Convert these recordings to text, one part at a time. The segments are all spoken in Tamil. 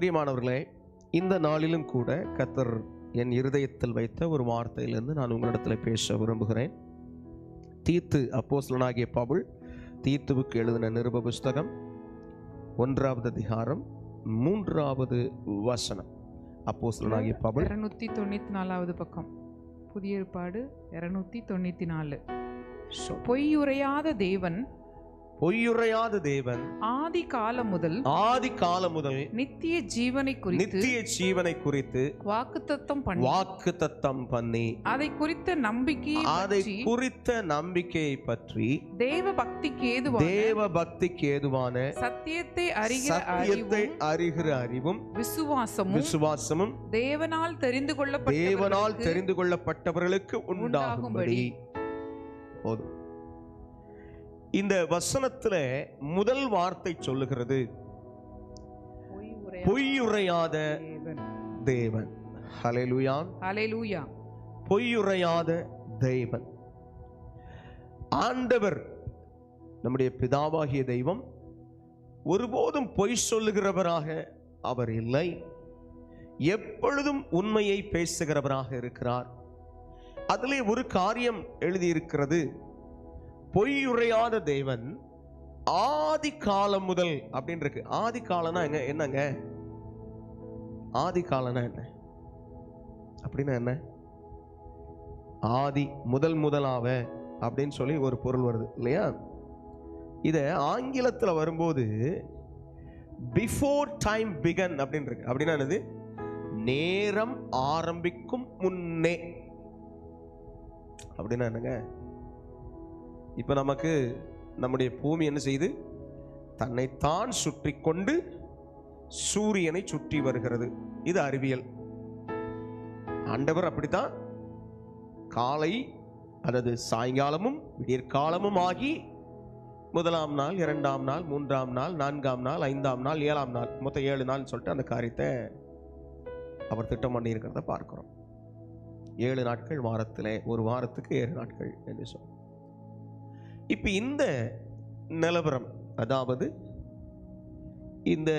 பிரியமானவர்களே இந்த நாளிலும் கூட கத்தர் என் இருதயத்தில் வைத்த ஒரு வார்த்தையிலிருந்து நான் உங்களிடத்தில் பேச விரும்புகிறேன். தீத்து அப்போஸ்தலனாகிய பவுல் தீத்துவுக்கு எழுதின நிருப புஸ்தகம் ஒன்றாவது அதிகாரம் மூன்றாவது வசனம். அப்போஸ்தலனாகிய பவுல். இருநூத்தி தொண்ணூத்தி நாலாவது பக்கம். புதிய ஏற்பாடு இருநூத்தி தொண்ணூத்தி நாலு. பொய்யுரையாத தேவன் பொய்யுரையாத தேவன் ஆதி காலம் முதல் ஆதி காலம் முதல் நித்திய ஜீவனை குறித்து நித்திய ஜீவனை குறித்து வாக்குத்தத்தம் பண்ணி வாக்கு தத்தம் பண்ணி அதை குறித்த நம்பிக்கையை அதை குறித்த நம்பிக்கையை பற்றி தேவ பக்திக்கு ஏதுவான தேவ பக்திக்கு ஏதுவான சத்தியத்தை அறிகிற சத்தியத்தை அறிகிற அறிவும் விசுவாசமும் விசுவாசமும் தேவனால் தெரிந்து தேவனால் கொள்ளப்பட்ட தெரிந்து கொள்ளப்பட்டவர்களுக்கு உண்டாகும்படி. போதும். இந்த வசனத்துல முதல் வார்த்தை சொல்லுகிறது. பொய்யுரையாத தேவன். அலைலூயா பொய்யுரையாத தெய்வன் ஆண்டவர் நம்முடைய பிதாவாகிய தெய்வம் ஒருபோதும் பொய் சொல்லுகிறவராக அவர் இல்லை. எப்பொழுதும் உண்மையை பேசுகிறவராக இருக்கிறார். அதிலே ஒரு காரியம் எழுதியிருக்கிறது. பொய்யுரையாத தேவன் ஆதி காலம் முதல் அப்படின்னு இருக்கு ஆதி காலம்னா எங்க என்னங்க? ஆதி காலம்னா என்ன? அப்படின்னா என்ன? ஆதி முதல் முதலாவ அப்படின்னு சொல்லி ஒரு பொருள் வருது இல்லையா? இதை ஆங்கிலத்தில் வரும்போது பிஃபோர் டைம் பிகன் அப்படின்னு இருக்கு அப்படின்னா என்னது? நேரம் ஆரம்பிக்கும் முன்னே. அப்படின்னா என்னங்க? இப்போ நமக்கு நம்முடைய பூமி என்ன செய்து? தன்னைத்தான் சுற்றி கொண்டு சூரியனை சுற்றி வருகிறது. இது அறிவியல். ஆண்டவர் அப்படித்தான் காலை அல்லது சாயங்காலமும் விடியற்காலமும் ஆகி முதலாம் நாள் இரண்டாம் நாள் மூன்றாம் நாள் நான்காம் நாள் ஐந்தாம் நாள் ஏழாம் நாள் மொத்தம் ஏழு நாள் சொல்லிட்டு அந்த காரியத்தை அவர் திட்டம் பண்ணியிருக்கிறத பார்க்கிறோம். ஏழு நாட்கள் வாரத்தில் ஒரு வாரத்துக்கு ஏழு நாட்கள் என்று சொல்லுவோம் இப்போ இந்த நிலவரம் அதாவது இந்த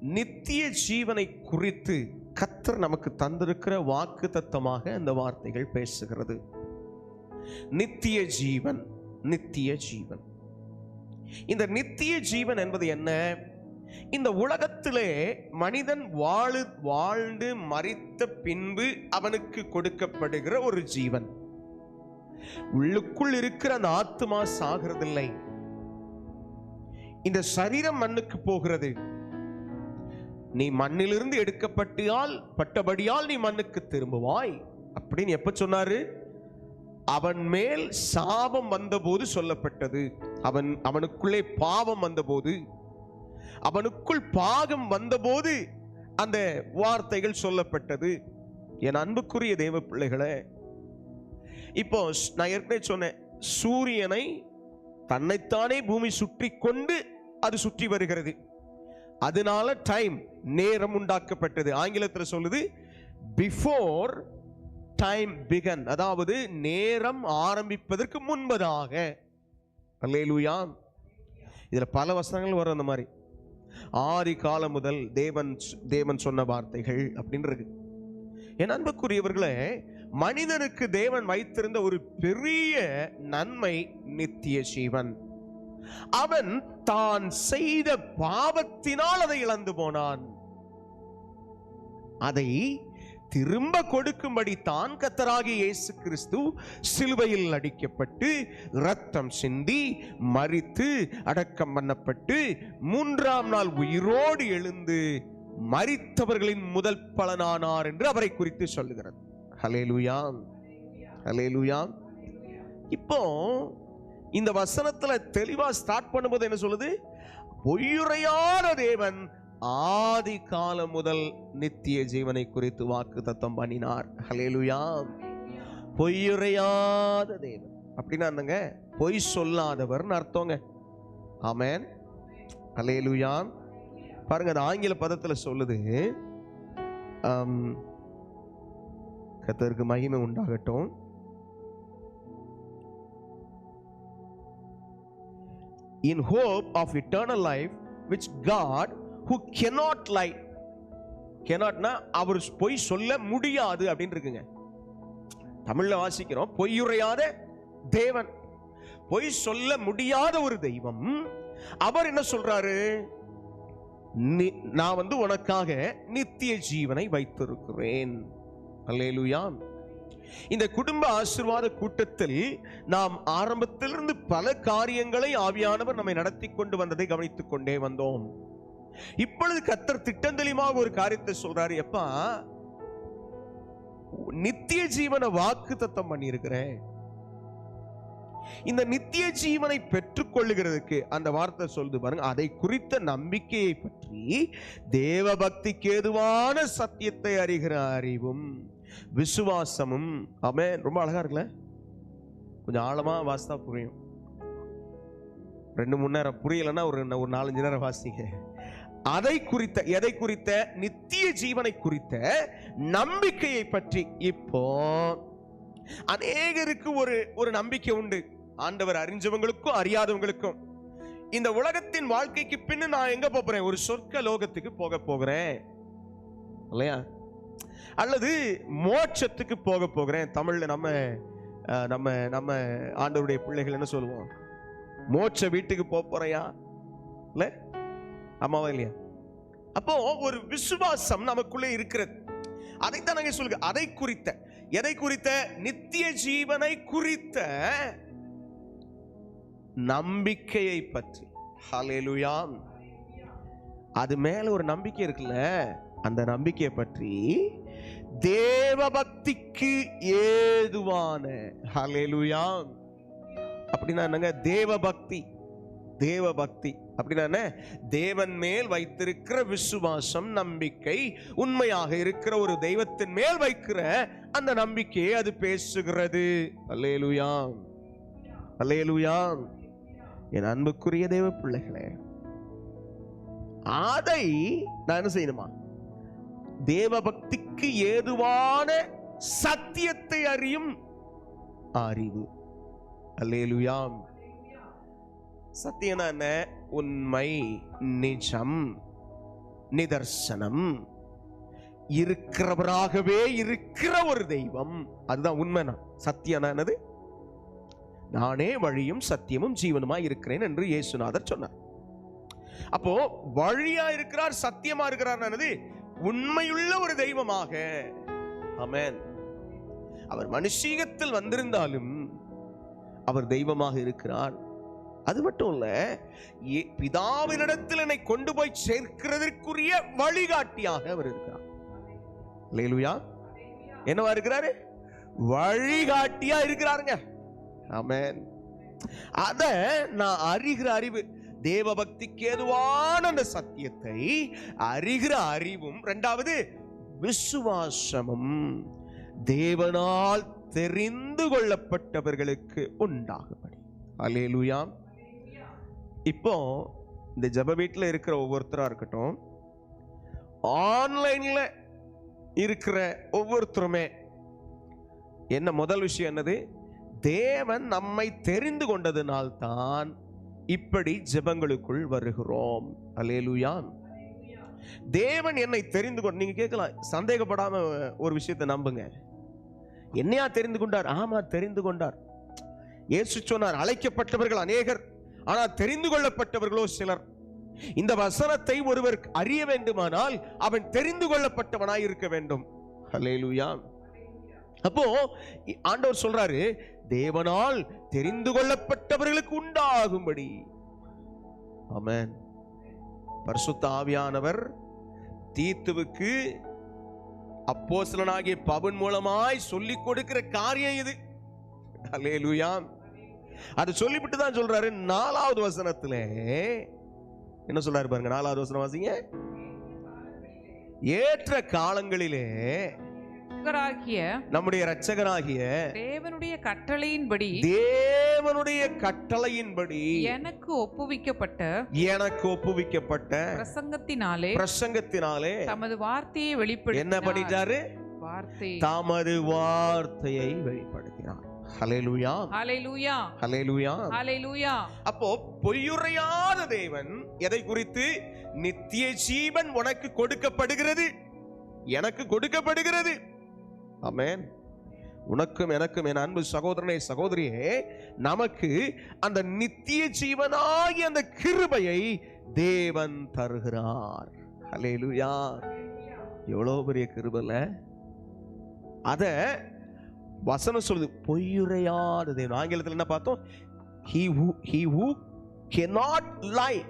நித்திய ஜீவனை குறித்து கத்தர் நமக்கு தந்திருக்கிற வாக்கு தத்தமாக இந்த வார்த்தைகள் பேசுகிறது. நித்திய ஜீவன் நித்திய ஜீவன். இந்த நித்திய ஜீவன் என்பது என்ன? இந்த உலகத்திலே மனிதன் வாழு வாழ்ந்து மறித்த பின்பு அவனுக்கு கொடுக்கப்படுகிற ஒரு ஜீவன். உள்ளுக்குள் இருக்கிற அந்த ஆத்மா சாகிறதில்லை. இந்த சரீரம் மண்ணுக்கு போகிறது. நீ மண்ணிலிருந்து எடுக்கப்பட்டியால் பட்டபடியால் நீ மண்ணுக்கு திரும்புவாய். அப்படின்னு எப்ப சொன்னாரு? அவன் மேல் சாபம் வந்தபோது சொல்லப்பட்டது. அவன் அவனுக்குள்ளே பாவம் வந்தபோது. அவனுக்குள் பாகம் வந்தபோது அந்த வார்த்தைகள் சொல்லப்பட்டது. என் அன்புக்குரிய தேவ பிள்ளைகளை இப்போ நான் ஏற்கனவே சொன்னேன் சூரியனை தன்னைத்தானே பூமி சுற்றி கொண்டு அது சுற்றி வருகிறது. அதனால டைம் நேரம் உண்டாக்கப்பட்டது. ஆங்கிலத்தில் சொல்லுது பிஃபோர் டைம் பிகன் அதாவது நேரம் ஆரம்பிப்பதற்கு முன்பதாக. அல்லேலூயா. இதுல பல வசனங்கள் வரும் அந்த மாதிரி. ஆதி காலம் முதல் தேவன் தேவன் சொன்ன வார்த்தைகள் அப்படின்னு இருக்கு என் அன்புக்குரியவர்களே மனிதனுக்கு தேவன் வைத்திருந்த ஒரு பெரிய நன்மை நித்திய ஜீவன். அவன் தான் செய்த பாவத்தினால் அதை இழந்து போனான். அதை திரும்ப கொடுக்கும்படி தான் கத்தராகிய இயேசு கிறிஸ்து சிலுவையில் அடிக்கப்பட்டு இரத்தம் சிந்தி மரித்து அடக்கம் பண்ணப்பட்டு மூன்றாம் நாள் உயிரோடு எழுந்து மறித்தவர்களின் முதல் பலனானார் என்று அவரை குறித்து சொல்லுகிறது. ஹலேலுயான் ஹலேலுயா இப்போ இந்த வசனத்துல தெளிவா ஸ்டார்ட் பண்ணும்போது என்ன சொல்லுது? பொய்யுரையான தேவன் ஆதி காலம் முதல் நித்திய ஜீவனை குறித்து வாக்கு தத்தம் பண்ணினார். ஹலேலுயாம் பொய்யுரையாத தேவன். அப்படின்னா என்னங்க? பொய் சொல்லாதவர்னு அர்த்தங்க. ஆமேன் ஹலேலுயான் பாருங்க அது ஆங்கில பதத்துல சொல்லுது. கத்தருக்கு மகிமை உண்டாகட்டும். In hope of eternal life which God who cannot lie கெனாட்னா அவர் பொய் சொல்ல முடியாது அப்படின்னு இருக்குங்க. தமிழ்ல வாசிக்கிறோம் பொய்யுரையாத தேவன் பொய் சொல்ல முடியாத ஒரு தெய்வம் அவர் என்ன சொல்றாரு? நான் வந்து உனக்காக நித்திய ஜீவனை வைத்திருக்கிறேன். அல்லேலூயா இந்த குடும்ப ஆசீர்வாத கூட்டத்தில் நாம் ஆரம்பத்திலிருந்து பல காரியங்களை ஆவியானவர் நம்மை நடத்தி கொண்டு வந்ததை கவனித்துக் கொண்டே வந்தோம். இப்பொழுது கத்தர் திட்டந்தெளிவாக ஒரு காரியத்தை சொல்றாரு. எப்பா நித்திய ஜீவனை வாக்கு தத்தம் பண்ணியிருக்கிறேன். இந்த நித்திய ஜீவனை பெற்றுக்கொள்ளுகிறதுக்கு அந்த வார்த்தை சொல்லுது பாருங்க. அதை குறித்த நம்பிக்கையை பற்றி தேவ பக்திக்கு ஏதுவான சத்தியத்தை அறிகிற அறிவும். விசுவாசமும் ஆமென். ரொம்ப அழகா இருக்குல்ல? கொஞ்சம் ஆழமா வாசித்தா புரியும். ரெண்டு மூணு நேரம் புரியலன்னா ஒரு ஒரு நாலஞ்சு நேரம் வாசிங்க. அதை குறித்த எதை குறித்த? நித்திய ஜீவனை குறித்த நம்பிக்கையை பற்றி இப்போ அநேகருக்கு ஒரு ஒரு நம்பிக்கை உண்டு. ஆண்டவர் அறிஞ்சவங்களுக்கும் அறியாதவங்களுக்கும். இந்த உலகத்தின் வாழ்க்கைக்கு பின்னு நான் எங்க போறேன்? ஒரு சொர்க்க லோகத்துக்கு போக போகிறேன். இல்லையா? அல்லது மோட்சத்துக்கு போக போகிறேன். தமிழ்ல நம்ம நம்ம நம்ம ஆண்டவருடைய பிள்ளைகள் என்ன சொல்லுவோம்? மோட்ச வீட்டுக்கு போக போறையா? இல்லை? ஆமாவா இல்லையா? அப்போ ஒரு விசுவாசம் நமக்குள்ளே இருக்கிறது. அதைத்தான் நாங்கள் சொல்லுங்க. அதை குறித்த எதை குறித்த? நித்திய ஜீவனை குறித்த நம்பிக்கையை பற்றி. ஹலேலுயான் அது மேல ஒரு நம்பிக்கை இருக்குல்ல அந்த நம்பிக்கையை பற்றி தேவ பக்திக்கு ஏதுவான. ஹalleluya அப்படின்னா என்னங்க? தேவ பக்தி தேவ பக்தி அப்படின்னா என்ன? தேவன் மேல் வைத்திருக்கிற விசுவாசம் நம்பிக்கை உண்மையாக இருக்கிற ஒரு தெய்வத்தின் மேல் வைக்கிற அந்த நம்பிக்கையை அது பேசுகிறது. அல்லேலுயா அல்லேலுயா என் அன்புக்குரிய தேவ பிள்ளைகளே அதை நான் என்ன செய்யணுமா? தேவபக்திக்கு ஏதுவான சத்தியத்தை அறியும் அறிவு. அல்லேலுயாம் சத்தியம்னா என்ன? உண்மை நிஜம் நிதர்சனம். இருக்கிறவராகவே இருக்கிற ஒரு தெய்வம். அதுதான் உண்மைனா. சத்தியம்னா என்னது? நானே வழியும் சத்தியமும் ஜீவனுமாய் இருக்கிறேன் என்று இயேசுநாதர் சொன்னார். அப்போ வழியா இருக்கிறார் சத்தியமா இருக்கிறார் என்னது? உண்மையுள்ள ஒரு தெய்வமாக. அமேன் அவர் மனுஷீகத்தில் வந்திருந்தாலும் அவர் தெய்வமாக இருக்கிறார். அது மட்டும் இல்ல ஏ- பிதாவினிடத்தில் என்னை கொண்டு போய் சேர்க்கிறதற்குரிய வழிகாட்டியாக அவர் இருக்கிறார். லேலுயா என்னவா இருக்கிறாரு? வழிகாட்டியா இருக்கிறாருங்க. ஆமென். அத நான் அறிகிற அறிவு தேவபக்திக்கு ஏதுவான அந்த சத்தியத்தை அறிகிற அறிவும் ரெண்டாவது விசுவாசமும் தேவனால் தெரிந்து கொள்ளப்பட்டவர்களுக்கு உண்டாகும்படி. அலேலுயா இப்போ இந்த ஜெப வீட்டில் இருக்கிற ஒவ்வொருத்தரா இருக்கட்டும் ஆன்லைன்ல இருக்கிற ஒவ்வொருத்தருமே என்ன முதல் விஷயம் என்னது? தேவன் நம்மை தெரிந்து கொண்டதினால்தான் இப்படி ஜெபங்களுக்குள் வருகிறோம். அலேலுயான் தேவன் என்னை தெரிந்து கொண்டு நீங்க கேட்கலாம் சந்தேகப்படாம ஒரு விஷயத்தை நம்புங்க. என்னையா தெரிந்து கொண்டார்? ஆமா தெரிந்து கொண்டார். இயேசு சொன்னார் அழைக்கப்பட்டவர்கள் அநேகர் ஆனால் தெரிந்து கொள்ளப்பட்டவர்களோ சிலர். இந்த வசனத்தை ஒருவர் அறிய வேண்டுமானால் அவன் தெரிந்து கொள்ளப்பட்டவனாய் இருக்க வேண்டும். ஹalleluya அப்போ ஆண்டவர் சொல்றாரு தேவனால் தெரிந்து கொள்ளப்பட்டவர்களுக்கு உண்டாகும்படி. ஆமென். பரிசுத்த ஆவியானவர் தீத்துவுக்கு சிலனாகிய பவன் மூலமாய் சொல்லிக் கொடுக்கிற காரியம் இது. அல்லேலூயா அது சொல்லிவிட்டு தான் சொல்றாரு நாலாவது வசனத்துல என்ன சொல்றாரு பாருங்க நாலாவது வசனம் வாசிங்க. ஏற்ற காலங்களிலே கர்த்தராகிய நம்முடைய இரட்சகராகிய தேவனுடைய கட்டளையின்படி தேவனுடைய கட்டளையின்படி எனக்கு ஒப்புவிக்கப்பட்ட எனக்கு ஒப்புவிக்கப்பட்ட பிரசங்கத்தினாலே பிரசங்கத்தினாலே தமது வார்த்தையை என்ன வெளிப்படுத்தினார் பண்ணிட்டாரு வார்த்தை. தமது வார்த்தையை வெளிப்படுத்தினார். ஹalleluya. ஹalleluya. ஹalleluya. ஹalleluya. அப்போ பொய்யுரையாத தேவன் எதை குறித்து? நித்திய ஜீவன் உனக்கு கொடுக்கப்படுகிறது. எனக்கு கொடுக்கப்படுகிறது. அமேன் உனக்கும் எனக்கும் என் அன்பு சகோதரனே சகோதரியே நமக்கு அந்த நித்திய ஜீவனாகிய அந்த கிருபையை தேவன் தருகிறார். அலேலு யார் எவ்வளோ பெரிய கிருபல? அத வசனம் சொல்லுது பொய்யுரையாத தேவன் ஆங்கிலத்தில் என்ன பார்த்தோம்? He who he who cannot lie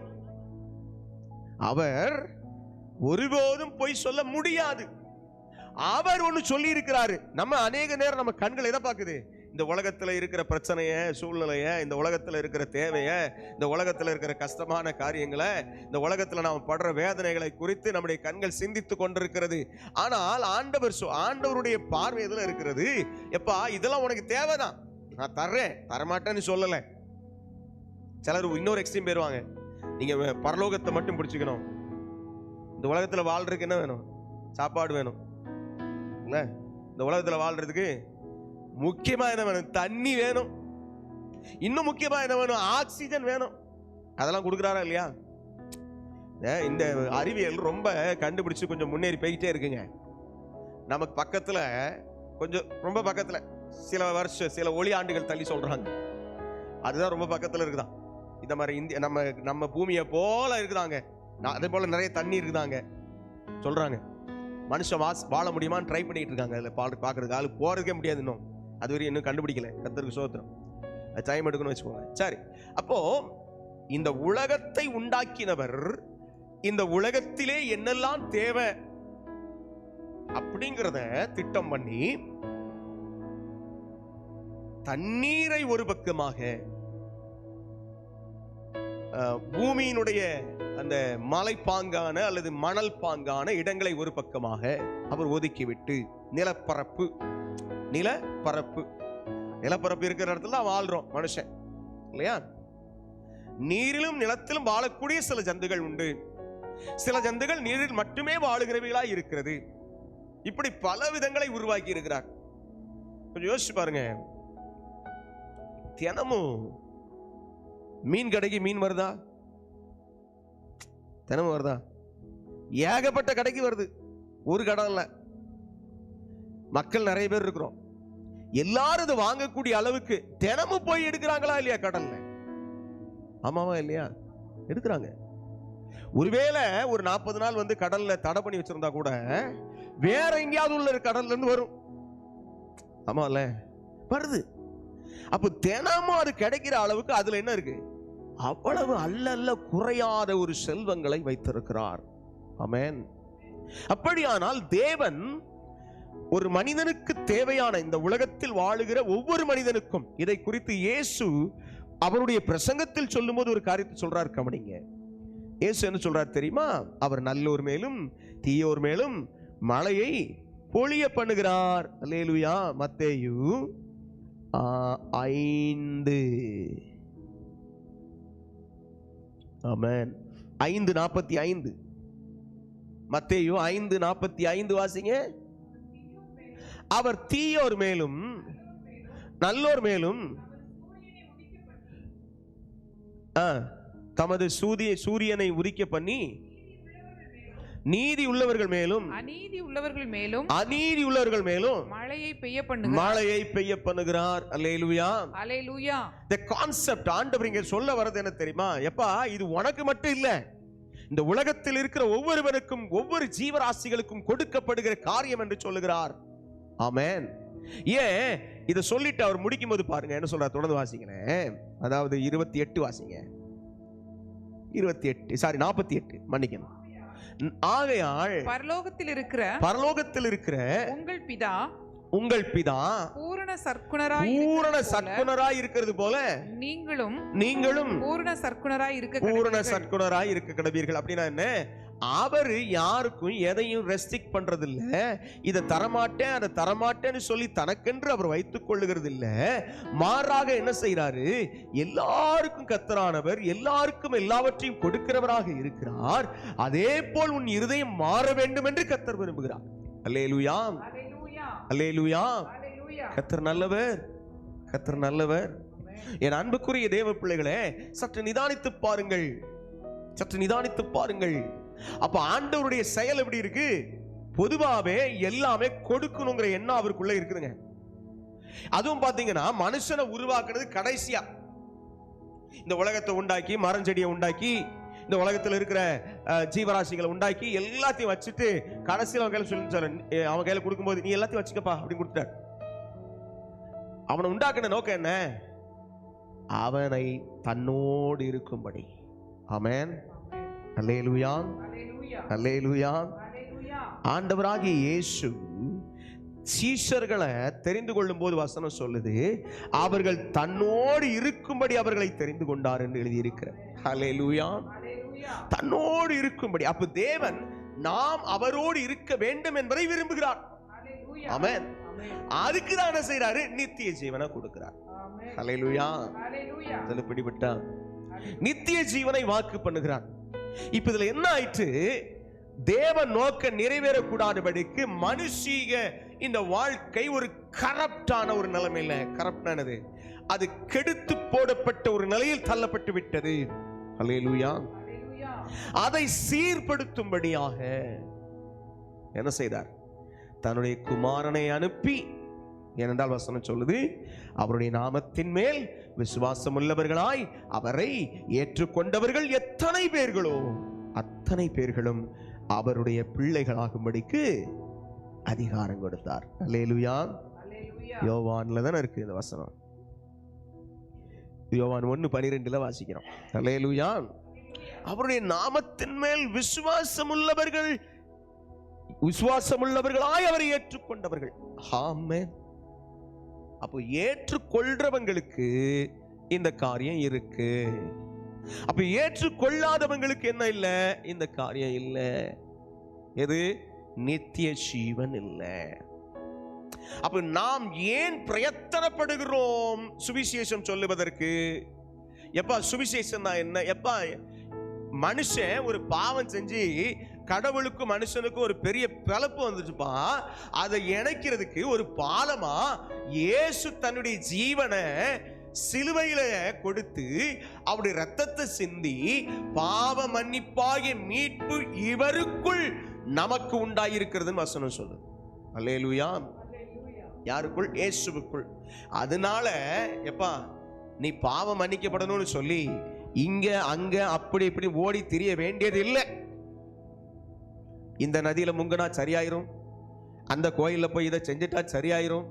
அவர் ஒருபோதும் பொய் சொல்ல முடியாது. அவர் ஒன்று சொல்லி இருக்கிறாரு நம்ம அநேக நேரம் நம்ம கண்கள் எதை பார்க்குது? இந்த உலகத்தில் இருக்கிற பிரச்சனைய சூழ்நிலைய இந்த உலகத்தில் இருக்கிற தேவைய இந்த உலகத்தில் இருக்கிற கஷ்டமான காரியங்களை இந்த உலகத்தில் நாம் படுற வேதனைகளை குறித்து நம்முடைய கண்கள் சிந்தித்து கொண்டிருக்கிறது. ஆனால் ஆண்டவர் ஆண்டவருடைய பார்வை இதில் இருக்கிறது? எப்பா இதெல்லாம் உனக்கு தேவைதான். நான் தர்றேன் தரமாட்டேன்னு சொல்லலை. சிலர் இன்னொரு எக்ஸ்ட்ரீம் போயிருவாங்க நீங்கள் பரலோகத்தை மட்டும் பிடிச்சிக்கணும். இந்த உலகத்தில் வாழ்றதுக்கு என்ன வேணும்? சாப்பாடு வேணும். இல்ல இந்த உலகத்துல வாழ்றதுக்கு முக்கியமா என்ன வேணும்? தண்ணி வேணும். இன்னும் முக்கியமா என்ன வேணும்? ஆக்சிஜன் வேணும். அதெல்லாம் கொடுக்குறாரா இல்லையா? ஏ, இந்த அறிவியல் ரொம்ப கண்டுபிடிச்சு கொஞ்சம் முன்னேறி போய்கிட்டே இருக்குங்க. நமக்கு பக்கத்துல கொஞ்சம் ரொம்ப பக்கத்துல சில வருஷம் சில ஒளி ஆண்டுகள் தள்ளி சொல்றாங்க. அதுதான் ரொம்ப பக்கத்துல இருக்குதான். இந்த மாதிரி இந்திய நம்ம நம்ம பூமியை போல இருக்குதாங்க. நான் அதே போல நிறைய தண்ணி இருக்குதாங்க. சொல்றாங்க. மனுஷன் வாஸ் வாழ முடியுமான்னு ட்ரை பண்ணிட்டு இருக்காங்க. அதில் பாடு பார்க்கறதுக்கு ஆளு முடியாது இன்னும். அது வரையும் இன்னும் கண்டுபிடிக்கல. கத்தருக்கு சோத்திரம். டைம் எடுக்கணும்னு வச்சுக்கோங்க சரி. அப்போ இந்த உலகத்தை உண்டாக்கினவர் இந்த உலகத்திலே என்னெல்லாம் தேவை அப்படிங்கிறத திட்டம் பண்ணி தண்ணீரை ஒரு பக்கமாக பூமியினுடைய அந்த மலைப்பாங்கான அல்லது மணல் பாங்கான இடங்களை ஒரு பக்கமாக அவர் ஒதுக்கிவிட்டு நிலப்பரப்பு நிலப்பரப்பு. நிலப்பரப்பு இருக்கிற இடத்துல தான் வாழ்றோம் மனுஷன் இல்லையா? நீரிலும் நிலத்திலும் வாழக்கூடிய சில ஜந்துகள் உண்டு. சில ஜந்துகள் நீரில் மட்டுமே வாழுகிறவைகளா இருக்கிறது. இப்படி பல விதங்களை உருவாக்கி இருக்கிறார். கொஞ்சம் யோசிச்சு பாருங்க. தினமும் மீன் கடைக்கு மீன் வருதா? தினமும் வருதா? ஏகப்பட்ட கடைக்கு வருது. ஒரு கடை இல்லை. மக்கள் நிறைய பேர் இருக்கிறோம். எல்லாரும் இதை வாங்கக்கூடிய அளவுக்கு தினமும் போய் எடுக்கிறாங்களா இல்லையா கடல்ல? ஆமாவா இல்லையா? எடுக்கிறாங்க. ஒருவேளை ஒரு நாற்பது நாள் வந்து கடல்ல தடை பண்ணி வச்சிருந்தா கூட வேற எங்கேயாவது உள்ள கடல்ல இருந்து வரும். ஆமால வருது. அப்ப தினமும் அது கிடைக்கிற அளவுக்கு அதுல என்ன இருக்கு? அவ்வளவு அல்ல அல்ல குறையாத ஒரு செல்வங்களை வைத்திருக்கிறார். அமேன் அப்படியானால் தேவன் ஒரு மனிதனுக்கு தேவையான இந்த உலகத்தில் வாழுகிற ஒவ்வொரு மனிதனுக்கும் இதை குறித்து இயேசு அவருடைய பிரசங்கத்தில் சொல்லும்போது ஒரு காரியத்தை சொல்றார் கவனிங்க. இயேசு என்ன சொல்றார் தெரியுமா? அவர் நல்லோர் மேலும் தீயோர் மேலும் மழையை பொழிய பண்ணுகிறார். அல்லேலூயா. மத்தேயு ஆ, ஐந்து. ஆமேன். ஐந்து நாற்பத்தி ஐந்து. மத்தேயோ ஐந்து நாற்பத்தி ஐந்து வாசிங்க. அவர் தீயோர் மேலும் நல்லோர் மேலும் தமது சூரிய சூரியனை உரிக்க பண்ணி நீதி உள்ளவர்கள் மேலும் அநீதி உள்ளவர்கள் மேலும் அநீதி உள்ளவர்கள் மேலும் மழையை பெய்ய பண்ணுகிறார். மழையை பெய்ய பண்ணுகிறார். அல்லேலூயா. அலையலூயா இந்த கான்செப்ட் ஆண்டவர் இங்க சொல்ல வர்றது என்ன தெரியுமா? எப்பா இது உனக்கு மட்டும் இல்ல. இந்த உலகத்தில் இருக்கிற ஒவ்வொருவருக்கும் ஒவ்வொரு ஜீவராசிகளுக்கும் கொடுக்கப்படுகிற காரியம் என்று சொல்லுகிறார். ஆமென். ஏன்? இதை சொல்லிட்டு அவர் முடிக்கும் போது பாருங்க என்ன சொல்றார்? தொடர்ந்து வாசிங்களேன் அதாவது இருபத்தி எட்டு வாசிங்க. இருபத்தி எட்டு சாரி நாற்பத்தி எட்டு. மன்னிக்கணும். ஆகையால் பரலோகத்தில் இருக்கிற பரலோகத்தில் இருக்கிற உங்கள் பிதா உங்கள் பிதா பூரண சர்க்குணராய் பூரண சற்குணராய் இருக்கிறது போல நீங்களும் நீங்களும் பூரண சர்க்குணராய் இருக்க பூரண கடவீர்கள். சற்குணராய் இருக்க கடவீர்கள் அப்படின்னா என்ன அவரு யாருக்கும் எதையும் ரெஸ்ட்ரிக்ட் பண்றது இல்ல இதை தரமாட்டேன் அதை தரமாட்டேன்னு சொல்லி தனக்கென்று அவர் வைத்துக் கொள்ளுகிறது இல்ல மாறாக என்ன செய்றாரு எல்லாருக்கும் கத்தரானவர் எல்லாருக்கும் எல்லாவற்றையும் கொடுக்கிறவராக இருக்கிறார். அதே போல் உன் இருதயம் மாற வேண்டும் என்று கத்தர் விரும்புகிறார். அல்லேலூயா அல்லேலூயா, அல்லேலூயா அல்லேலூயா. கத்தர் நல்லவர். கத்தர் நல்லவர். என் அன்புக்குரிய தேவ பிள்ளைகளே சற்று நிதானித்து பாருங்கள். சற்று நிதானித்து பாருங்கள். அப்ப ஆண்டவருடைய செயல் எப்படி இருக்கு? பொதுவாவே எல்லாமே கொடுக்கணுங்கிற எண்ணம் அவருக்குள்ள இருக்குதுங்க. அதுவும் பாத்தீங்கன்னா மனுஷனை உருவாக்குனது கடைசியா. இந்த உலகத்தை உண்டாக்கி மரம் செடியை உண்டாக்கி இந்த உலகத்துல இருக்கிற ஜீவராசிகளை உண்டாக்கி எல்லாத்தையும் வச்சுட்டு கடைசியில் அவன் கையில் சொல்லி சொல்ல அவன் கையில கொடுக்கும்போது நீ எல்லாத்தையும் வச்சுக்கப்பா அப்படின்னு கொடுத்துட்டார். அவனை உண்டாக்கின நோக்கம் என்ன? அவனை தன்னோடு இருக்கும்படி. ஆமென். அல்லேலூயா அல்லேலூயா ஆண்டவராகிய இயேசு சீஷர்களை தெரிந்து கொள்ளும் போது வசனம் சொல்லுது அவர்கள் தன்னோடு இருக்கும்படி அவர்களை தெரிந்து கொண்டார் என்று எழுதியிருக்கிறார். தன்னோடு இருக்கும்படி அப்ப தேவன் நாம் அவரோடு இருக்க வேண்டும் என்பதை விரும்புகிறார். ஆமென். அதுக்கு தான் என்ன செய்யறாரு நித்திய ஜீவனை கொடுக்கிறார். அல்லேலூயா அதுல பிடிபட்டா நித்திய ஜீவனை வாக்கு பண்ணுகிறார். இப்ப இதுல என்ன ஆயிற்று? தேவ நோக்க நிறைவேறக்கூடாதபடிக்கு மனுஷீக இந்த வாழ்க்கை ஒரு கரப்டான ஒரு நிலைமையில கரப்டானது அது கெடுத்து போடப்பட்ட ஒரு நிலையில் தள்ளப்பட்டு விட்டது. அலையலூயா அதை சீர்படுத்தும்படியாக என்ன செய்தார்? தன்னுடைய குமாரனை அனுப்பி ஏனென்றால் வசனம் சொல்லுது அவருடைய நாமத்தின் மேல் விசுவாசம் உள்ளவர்களாய் அவரை ஏற்றுக்கொண்டவர்கள் எத்தனை பேர்களோ அத்தனை பேர்களும் அவருடைய பிள்ளைகளாகும்படிக்கு அதிகாரம் கொடுத்தார். அல்லேலூயா யோவான்ல தானே இருக்கு இந்த வசனம். யோவான் ஒன்னு பனிரெண்டுல வாசிக்கிறோம். அல்லேலூயா அவருடைய நாமத்தின் மேல் விசுவாசம் உள்ளவர்கள் விசுவாசம் உள்ளவர்களாய் அவரை ஏற்றுக்கொண்டவர்கள். ஆமென். அப்போ ஏற்றுக்கொள்றவங்களுக்கு இந்த காரியம் இருக்கு. அப்ப ஏற்றுக்கொள்ளாதவங்களுக்கு என்ன இல்லை? இந்த காரியம் இல்லை. எது? நித்திய ஜீவன் இல்லை. அப்ப நாம் ஏன் பிரயத்தனப்படுகிறோம்? சுவிசேஷம் சொல்லுவதற்கு. எப்பா சுவிசேஷம் தான் என்ன? எப்பா மனுஷன் ஒரு பாவம் செஞ்சு கடவுளுக்கும் மனுஷனுக்கும் ஒரு பெரிய பிளப்பு வந்துச்சுப்பா. அதை இணைக்கிறதுக்கு ஒரு பாலமா இயேசு தன்னுடைய ஜீவனை சிலுவையில கொடுத்து அவருடைய ரத்தத்தை சிந்தி பாவ மன்னிப்பாகிய மீட்பு இவருக்குள் நமக்கு உண்டாயிருக்கிறதுன்னு வசனம் சொல்லுது. அல்லேலுயா. யாருக்குள்? ஏசுவுக்குள் அதனால எப்பா நீ பாவம் மன்னிக்கப்படணும்னு சொல்லி இங்க அங்க அப்படி இப்படி ஓடி திரிய வேண்டியது இல்லை. இந்த நதியில் முங்கினா சரியாயிரும். அந்த கோயிலில் போய் இதை செஞ்சுட்டா சரியாயிரும்.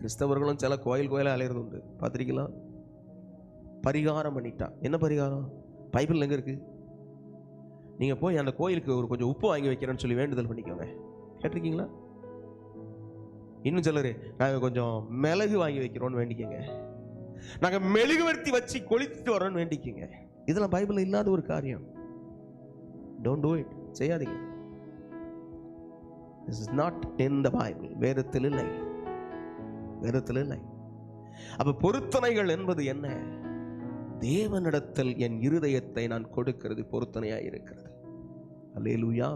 கிறிஸ்தவர்களும் சில கோயில் கோயிலாக அலையிறது உண்டு பார்த்துருக்கீங்களா? பரிகாரம் பண்ணிட்டா. என்ன பரிகாரம்? பைபிள் எங்கே இருக்கு? நீங்கள் போய் அந்த கோயிலுக்கு ஒரு கொஞ்சம் உப்பு வாங்கி வைக்கிறேன்னு சொல்லி வேண்டுதல் பண்ணிக்கோங்க. கேட்டிருக்கீங்களா? இன்னும் சிலர் நாங்கள் கொஞ்சம் மிளகு வாங்கி வைக்கிறோன்னு வேண்டிக்கோங்க. நாங்கள் மெழுகுவர்த்தி வச்சு கொளித்துட்டு வரோன்னு வேண்டிக்கோங்க. இதெல்லாம் பைபிளில் இல்லாத ஒரு காரியம். டோன்ட் டூ இட் செய்யாதீங்க. Is not in the Bible வேதத்தில் இல்லை. வேதத்தில் இல்லை. அப்ப பொருத்தனைகள் என்பது என்ன? தேவனிடத்தில் என் இருதயத்தை நான் கொடுக்கிறது பொருத்தனையாய் இருக்கிறது. அல்லேலூயா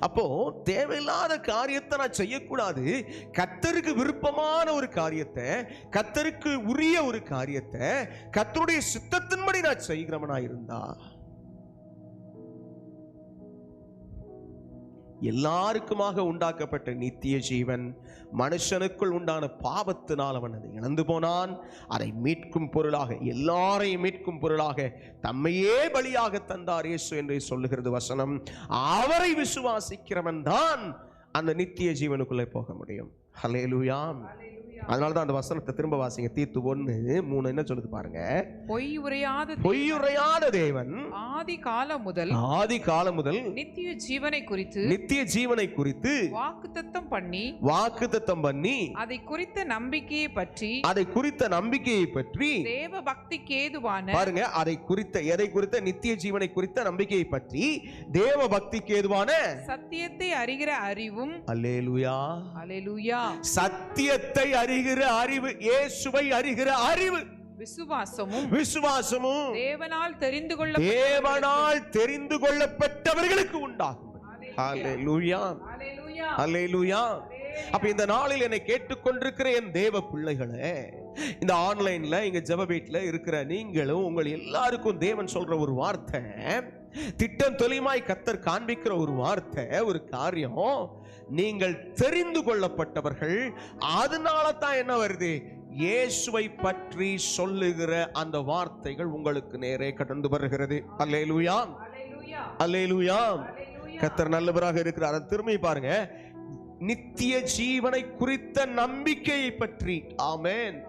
அப்போ தேவையில்லாத காரியத்தை நான் செய்யக்கூடாது. கத்தருக்கு விருப்பமான ஒரு காரியத்தை கத்தருக்கு உரிய ஒரு காரியத்தை கத்தருடைய சித்தத்தின்படி நான் செய்கிறவனா இருந்தா எல்லாருக்குமாக உண்டாக்கப்பட்ட நித்திய ஜீவன். மனுஷனுக்குள் உண்டான பாவத்தினால் அவன் அதை இழந்து போனான். அதை மீட்கும் பொருளாக எல்லாரையும் மீட்கும் பொருளாக தம்மையே பலியாக தந்தார் இயேசு என்று சொல்லுகிறது வசனம். அவரை விசுவாசிக்கிறவன் தான் அந்த நித்திய ஜீவனுக்குள்ளே போக முடியும். ஹலேலூயா அதனால தான் அந்த வசனத்தை திரும்ப வாசிங்க. தீர்த்து ஒண்ணு மூணு என்ன சொல்லுது பாருங்க. பொய் உரையாத பொய்யுரையாத தேவன். ஆதி காலம் முதல் ஆதி காலம் முதல் நித்திய ஜீவனை குறித்து நித்திய ஜீவனை குறித்து வாக்குத்தத்தம் பண்ணி வாக்குத்தத்தம் பண்ணி அதை குறித்த நம்பிக்கையை பற்றி அதை குறித்த நம்பிக்கையை பற்றி தேவ பக்திக்கு ஏதுவான பாருங்க அதை குறித்த எதை குறித்த? நித்திய ஜீவனை குறித்த நம்பிக்கையை பற்றி தேவ பக்திக்கு ஏதுவான சத்தியத்தை அறிகிற அறிவும் அல்லேலூயா. அலையூயா சத்தியத்தை அறிகிற அறிவு இயேசுவை அறிகிற அறிவு. விசுவாசமும் விசுவாசமும் தேவனால் தெரிந்து கொள்ள தேவனால் தெரிந்து கொள்ளப்பட்டவர்களுக்கு உண்டாகும். அப்ப இந்த நாளில் என்னை கேட்டுக்கொண்டிருக்கிற என் தேவ பிள்ளைகளே இந்த ஆன்லைன்ல இங்க ஜெப வீட்ல இருக்கிற நீங்களும் உங்கள் எல்லாருக்கும் தேவன் சொல்ற ஒரு வார்த்தை திட்டம் தொலியுமாய் கத்தர் காண்பிக்கிற ஒரு வார்த்தை ஒரு காரியம் நீங்கள் தெரிந்து கொள்ளப்பட்டவர்கள் அதனால தான் என்ன வருது? இயேசுவை பற்றி சொல்லுகிற அந்த வார்த்தைகள் உங்களுக்கு நேரே கடந்து வருகிறது. அல்லேலூயா. அல்லேலூயா. கத்தர் நல்லவராக இருக்கிறார். அதை திரும்பி பாருங்க. நித்திய ஜீவனை குறித்த நம்பிக்கையை பற்றி. ஆமென்.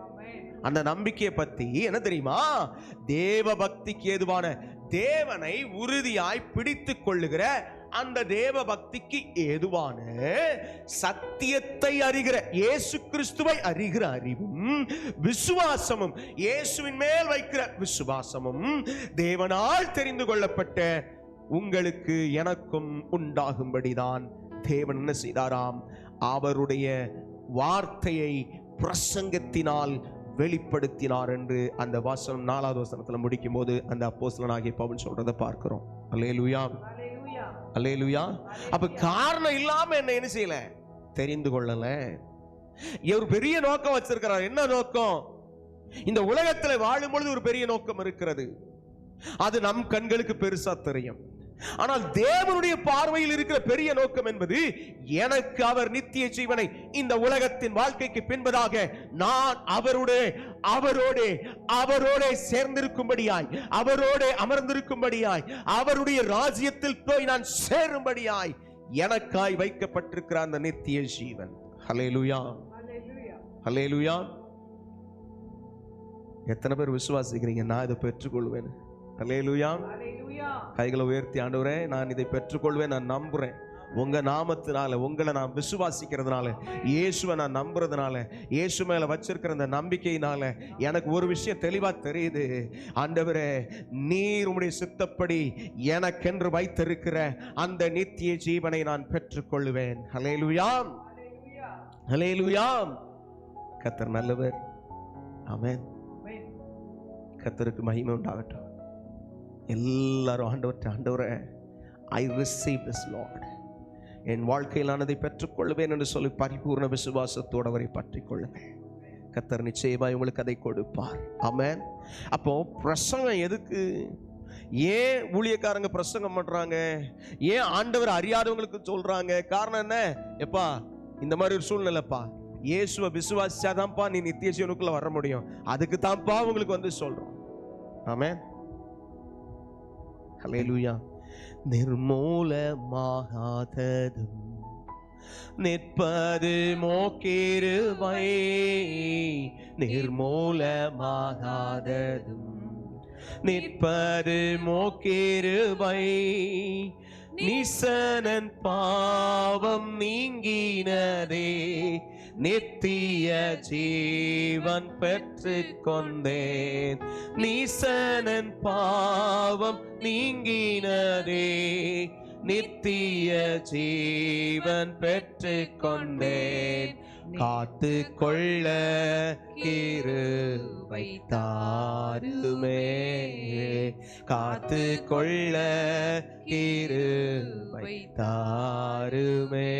அந்த நம்பிக்கையை பத்தி என்ன தெரியுமா? தேவ பக்திக்கு ஏதுவான தேவனை உறுதியாய் பிடித்துக் கொள்ளுகிற அந்த தேவ பக்திக்கு ஏதுவான சத்தியத்தை அறிகிற இயேசு கிறிஸ்துவை அறிகிற அறிவும் விசுவாசமும் இயேசுவின் மேல் வைக்கிற விசுவாசமும் தேவனால் தெரிந்து கொள்ளப்பட்ட உங்களுக்கு எனக்கும் உண்டாகும்படிதான் தேவன் என்ன செய்தாராம்? அவருடைய வார்த்தையை பிரசங்கத்தினால் வெளிப்படுத்தினார் என்று அந்த வாசனம் நாலாவது வசனத்தில் முடிக்கும் போது அந்த அப்போஸ்தலனாகிய பவுல் சொல்றதை பார்க்கிறோம். அல்லேலுயா. அல்லேலுயா. அப்ப காரணம் இல்லாம என்ன என்ன செய்யல? தெரிந்து கொள்ளல. ஒரு பெரிய நோக்கம் வச்சிருக்கிறார். என்ன நோக்கம்? இந்த உலகத்துல வாழும் பொழுது ஒரு பெரிய நோக்கம் இருக்கிறது. அது நம் கண்களுக்கு பெருசா தெரியும். ஆனால் தேவனுடைய பார்வையில் இருக்கிற பெரிய நோக்கம் என்பது எனக்கு அவர் நித்திய ஜீவனை இந்த உலகத்தின் வாழ்க்கைக்கு பின்பதாக நான் அவருடைய அவரோடு அவரோடு சேர்ந்திருக்கும்படியாய் அவரோடு அமர்ந்திருக்கும்படியாய் அவருடைய ராஜ்யத்தில் போய் நான் சேரும்படியாய் எனக்காய் வைக்கப்பட்டிருக்கிற அந்த நித்திய ஜீவன். ஹலேலுயா ஹலேலுயா எத்தனை பேர் விசுவாசிக்கிறீங்க? நான் இதை பெற்றுக்கொள்வேன். ஹலேலுயா கைகளை உயர்த்தி ஆண்டவரே நான் இதை பெற்றுக்கொள்வேன் நான் நம்புறேன். உங்க நாமத்தினால உங்களை நான் விசுவாசிக்கிறதுனால இயேசுவை நான் நம்புறதுனால இயேசு மேல வச்சிருக்கிற அந்த நம்பிக்கையினால எனக்கு ஒரு விஷயம் தெளிவா தெரியுது. ஆண்டவரே நீர் உம்முடைய சித்தப்படி எனக்கென்று வைத்திருக்கிற அந்த நித்திய ஜீவனை நான் பெற்றுக்கொள்வேன். ஹலேலுயாம் ஹலேலுயாம் கத்தர் நல்லவர். ஆமென் கத்தருக்கு மகிமை உண்டாகட்டும். எல்லாரும் ஆண்டவர்கிட்ட ஆண்டவரை ஐ ரிசீவ் திஸ் லார்ட் என் வாழ்க்கையிலானதை பெற்றுக்கொள்வேன் என்று சொல்லி பரிபூர்ண விசுவாசத்தோடு அவரை பற்றிக் கொள்ளுங்கள். கத்தர் நிச்சயமாய் உங்களுக்கு அதை கொடுப்பார். ஆமேன் அப்போ பிரசங்கம் எதுக்கு? ஏன் ஊழியக்காரங்க பிரசங்கம் பண்ணுறாங்க ஏன் ஆண்டவர் அறியாதவங்களுக்கு சொல்கிறாங்க காரணம் என்ன? எப்பா இந்த மாதிரி ஒரு சூழ்நிலைப்பா. இயேசுவை விசுவாசிச்சாதான்ப்பா நீ நித்திய ஜீவனுக்குள்ள வர முடியும். அதுக்கு தான்ப்பா உங்களுக்கு வந்து சொல்கிறோம் ஆமேன் ஹalleluya. நிர்மூலமாகாததும் நிற்பது மோக்கிருவை நிர்மூலமாகாததும் நிற்பது மோக்கிருவை நிசனன் பாவம் நீங்கினதே நித்திய ஜீவன் பெற்று கொண்டேன் நீசனன் பாவம் நீங்கினதே. நித்திய ஜீவன் பெற்று கொண்டேன் காத்து கொள்ள கிருபை வைத்தாருமே காத்து கொள்ள கிருபை வைத்தாருமே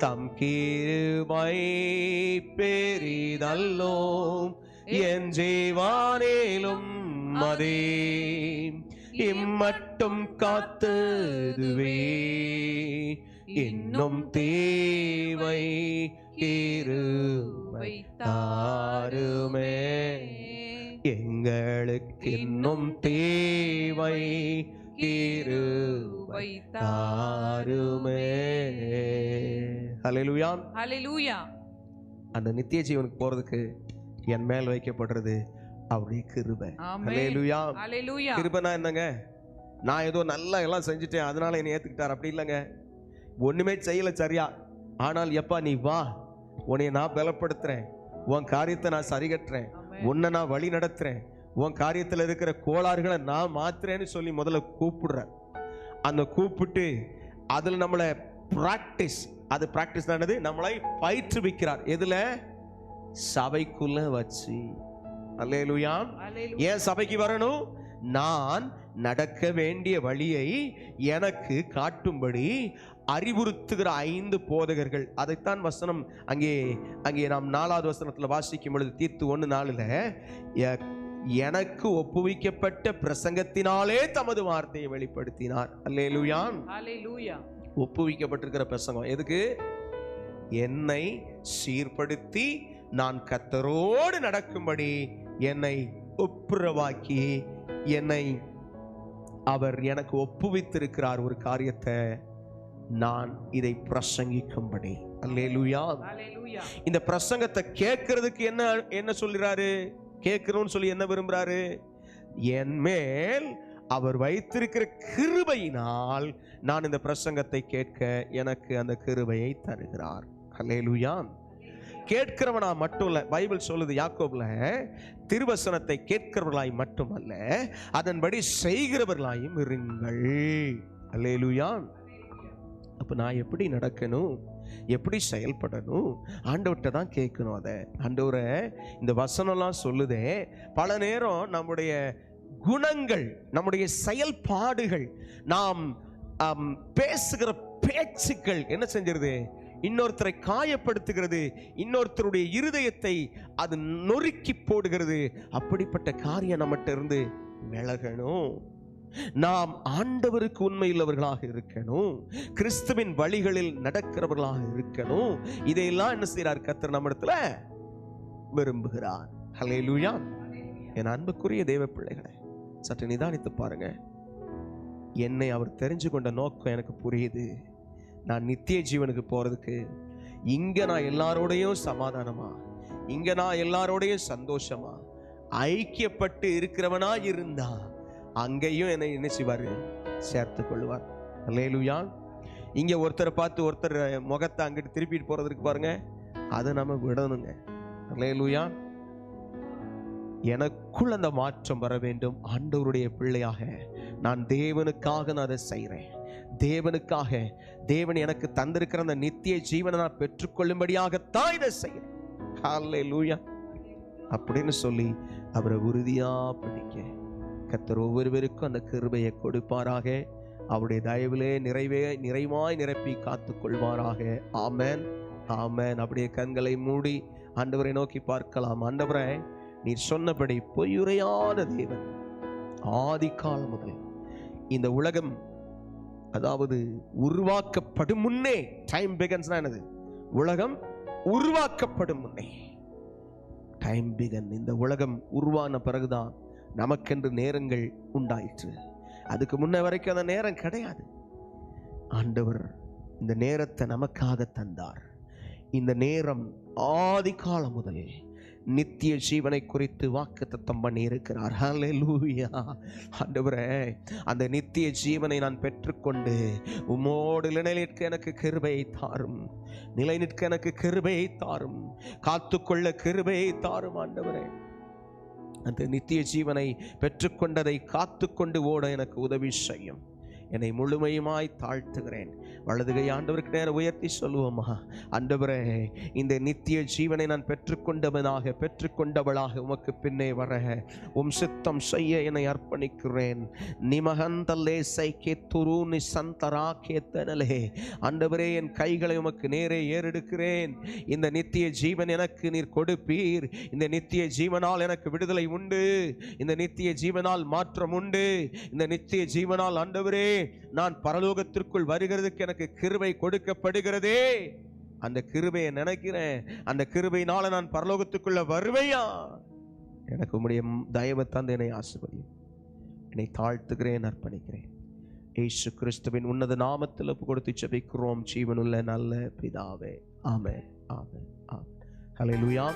தம் கிருபை பெரிதல்லோம் என் ஜீவானேலும் மதே. இம்மட்டும் காத்ததுவே. இன்னும் தேவை கிருபை தாருமே எங்களுக்கு இன்னும் தேவை கிருபை தாருமே ஹalleluya. ஹalleluya அந்த நித்திய ஜீவனுக்கு போறதுக்கு என் மேல் வைக்கப்படுறது அவருடைய கிருபை. ஹalleluya. ஹalleluya கிருபைனா என்னங்க? நான் ஏதோ நல்லா எல்லாம் செஞ்சுட்டேன் அதனால என்னை ஏத்துக்கிட்டார். அப்படி இல்லைங்க. ஒண்ணுமே செய்யல சரியா. ஆனால் எப்பா நீ வா உன்னைய நான் பலப்படுத்துறேன். உன் காரியத்தை நான் சரிகட்டுறேன். உன்னை நான் வழி நடத்துறேன். உன் காரியத்தில் இருக்கிற கோளாறுகளை நான் மாத்துறேன்னு சொல்லி முதல்ல கூப்பிடுறேன். அந்த கூப்பிட்டு அதில் நம்மளை ப்ராக்டிஸ் அது ப்ராக்டிஸ் ஆனது நம்மளை பயிற்றுவிக்கிறார். எதுல? சபைக்குள்ள வச்சு. அல்லேலூயா. ஹalleluya ஏன் சபைக்கு வரணும்? நான் நடக்க வேண்டிய வழியை எனக்கு காட்டும்படி அறிவுறுத்துகிற ஐந்து போதகர்கள். அதைத்தான் வசனம் அங்கே அங்கே நாம் நாலாவது வசனத்தில் வாசிக்கும் பொழுது தீர்த்து ஒன்று நாளில் எனக்கு ஒப்புவிக்கப்பட்ட பிரசங்கத்தினாலே தமது வார்த்தையை வெளிப்படுத்தினார். அல்லேலுயான் ஒப்புவிக்கப்பட்டிருக்கிற பிரசங்கம். எதுக்கு? என்னை சீர்படுத்தி நான் கத்தரோடு நடக்கும்படி என்னை ஒப்புரவாக்கி என்னை அவர் எனக்கு ஒப்புவித்திருக்கிறார் ஒரு காரியத்தை நான் இதை பிரசங்கிக்கும்படி. அல்லேலூயா. இந்த பிரசங்கத்தை கேட்கறதுக்கு என்ன என்ன சொல்றாரு கேட்கணும்னு சொல்லி என்ன விரும்புறாரு? என் மேல் அவர் வைத்திருக்கிற கிருபையினால் நான் இந்த பிரசங்கத்தை கேட்க எனக்கு அந்த கிருபையை தருகிறார். அலேலுயான் கேட்கிறவனா மட்டும் இல்லை பைபிள் சொல்லுது யாக்கோபில் திருவசனத்தை கேட்கிறவர்களாய் மட்டுமல்ல அதன்படி செய்கிறவர்களாயும் இருங்கள். அலேலுயான் அப்போ நான் எப்படி நடக்கணும்? எப்படி செயல்படணும்? ஆண்டவர்கிட்ட தான் கேட்கணும் அதை. ஆண்டவரை இந்த வசனம்லாம் சொல்லுதே பல நேரம் நம்முடைய குணங்கள் நம்முடைய செயல்பாடுகள் நாம் பேசுகிற பேச்சுக்கள் என்ன செஞ்சிருது? இன்னொருத்தரை காயப்படுத்துகிறது இன்னொருத்தருடைய இருதயத்தை அது நொறுக்கி போடுகிறது. அப்படிப்பட்ட காரியம் நம்மகிட்ட இருந்து விலகணும். நாம் ஆண்டவருக்கு உண்மையுள்ளவர்களாக இருக்கணும். கிறிஸ்துவின் வழிகளில் நடக்கிறவர்களாக இருக்கணும். இதையெல்லாம் என்ன செய்யறார் கத்தர் நம்மிடத்துல விரும்புகிறார். ஹalleluya என் அன்புக்குரிய தேவ பிள்ளைகளை சற்று நிதானித்து பாருங்க. என்னை அவர் தெரிஞ்சு கொண்ட நோக்கம் எனக்கு புரியுது. நான் நித்திய ஜீவனுக்கு போறதுக்கு இங்க நான் எல்லாரோடையும் சமாதானமா? இங்க நான் எல்லாரோடையும் சந்தோஷமா? ஐக்கியப்பட்டு இருக்கிறவனா இருந்தா அங்கேயும் என்னை என்ன செய்வாரு? சேர்த்து கொள்வார். லேலுயா இங்க ஒருத்தரை பார்த்து ஒருத்தர் முகத்தை அங்கிட்டு திருப்பிட்டு போறதுக்கு பாருங்க. அதை நம்ம விடணுங்க. அல்லேலூயா. எனக்குள் அந்த மாற்றம் வர வேண்டும். ஆண்டவருடைய பிள்ளையாக நான் தேவனுக்காக நான் அதை செய்கிறேன். தேவனுக்காக தேவன் எனக்கு தந்திருக்கிற அந்த நித்திய ஜீவனை நான் பெற்றுக்கொள்ளும்படியாகத்தான் இதை செய்கிறேன். லூயா அப்படின்னு சொல்லி அவரை உறுதியா பிடிக்க கத்தர் ஒவ்வொருவருக்கும் அந்த கிருபையை கொடுப்பாராக. அவருடைய தயவிலே நிறைவே நிறைவாய் நிரப்பி காத்துக் கொள்வாராக ஆமேன் ஆமேன் அப்படியே கண்களை மூடி ஆண்டவரை நோக்கி பார்க்கலாம். ஆண்டவரை நீர் சொன்னபடி பொய்யுரையாத தேவன். ஆதி காலம் முதல் இந்த உலகம் அதாவது உருவாக்கப்படும் முன்னே டைம் பிகன்ஸ்னா என்னது? உலகம் உருவாக்கப்படும் முன்னே. டைம் பிகன் இந்த உலகம் உருவான பிறகுதான் நமக்கென்று நேரங்கள் உண்டாயிற்று. அதுக்கு முன்ன வரைக்கும் அந்த நேரம் கிடையாது. ஆண்டவர் இந்த நேரத்தை நமக்காக தந்தார். இந்த நேரம் ஆதி காலம் முதலே. நித்திய ஜீவனை குறித்து வாக்கு தத்தம் பண்ணி இருக்கிறார் ஹalleluya ஆண்டவரே அந்த நித்திய ஜீவனை நான் பெற்றுக்கொண்டு உமோடு நிலை நிற்க எனக்கு கிருபையை தாரும். நிலை நிற்க எனக்கு கிருபையை தாரும். காத்துக்கொள்ள கிருபையை தாரும் ஆண்டவரே. அந்த நித்திய ஜீவனை பெற்றுக்கொண்டதை காத்துக்கொண்டு ஓட எனக்கு உதவி செய்யும். என்னை முழுமையுமாய் தாழ்த்துகிறேன். வலதுகை ஆண்டவருக்கு நேரம் உயர்த்தி சொல்லுவோமா? ஆண்டவரே இந்த நித்திய ஜீவனை நான் பெற்றுக்கொண்டவனாக பெற்றுக்கொண்டவளாக உமக்கு பின்னே வர உம் சித்தம் செய்ய என்னை அர்ப்பணிக்கிறேன். நிமகந்தல்லே சைக்கே துரு நிசந்தரா கேத்தனலே. அண்டவரே என் கைகளை உமக்கு நேரே ஏறெடுக்கிறேன். இந்த நித்திய ஜீவன் எனக்கு நீர் கொடுப்பீர். இந்த நித்திய ஜீவனால் எனக்கு விடுதலை உண்டு. இந்த நித்திய ஜீவனால் மாற்றம் உண்டு. இந்த நித்திய ஜீவனால் ஆண்டவரே நான் பரலோகத்திற்குள் வருகிறதுக்கு எனக்கு கிருபை கொடுக்கப்படுகிறதே. அந்த கிருபையை நினைக்கிறேன். அந்த கிருபையினால நான் பரலோகத்துக்குள்ள வருவையா? எனக்கு உம்முடைய தயவு தந்து என்னை ஆசிர்வதியும். என்னை தாழ்த்துகிறேன் அர்ப்பணிக்கிறேன். ஏசு கிறிஸ்துவின் உன்னத நாமத்தில் கொடுத்து செபிக்கிறோம் ஜீவனுள்ள நல்ல பிதாவே. ஆமே ஆமே ஆமே ஆமென். ஹalleluya.